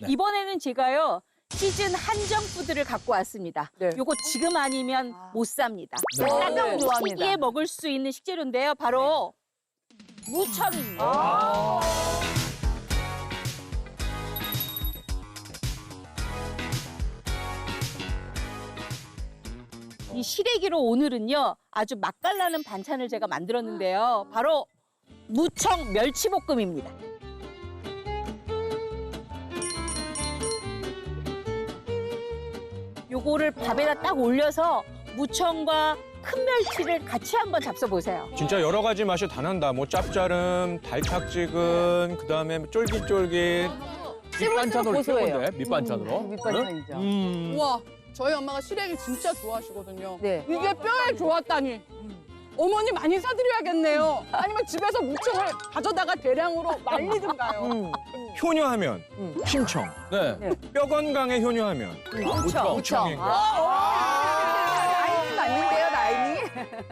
네. 이번에는 제가요 시즌 한정 푸드를 갖고 왔습니다. 네. 요거 지금 아니면 못 삽니다. 네. 따뜻한 네. 시기에 먹을 수 있는 식재료인데요. 바로 무청입니다. 아. 이 시래기로 오늘은요 아주 맛깔나는 반찬을 제가 만들었는데요. 바로 무청 멸치볶음입니다. 요거를 밥에다 딱 올려서 무청과 큰 멸치를 같이 한번 잡숴 보세요. 진짜 여러 가지 맛이 다 난다. 뭐 짭짜름, 달짝지근, 그다음에 쫄깃쫄깃. 밑반찬으로 고소해요. 최고인데 밑반찬으로. 밑반찬이죠. 음. 우와, 저희 엄마가 시래기 진짜 좋아하시거든요. 네. 이게 뼈에 좋았다니. 어머니 많이 사드려야겠네요. 아니면 집에서 무청을 가져다가 대량으로 말리든가요. 음. 효녀하면 음. 심청. 네. 네. 뼈 건강에 효녀하면 무청. 무청인 거. 아,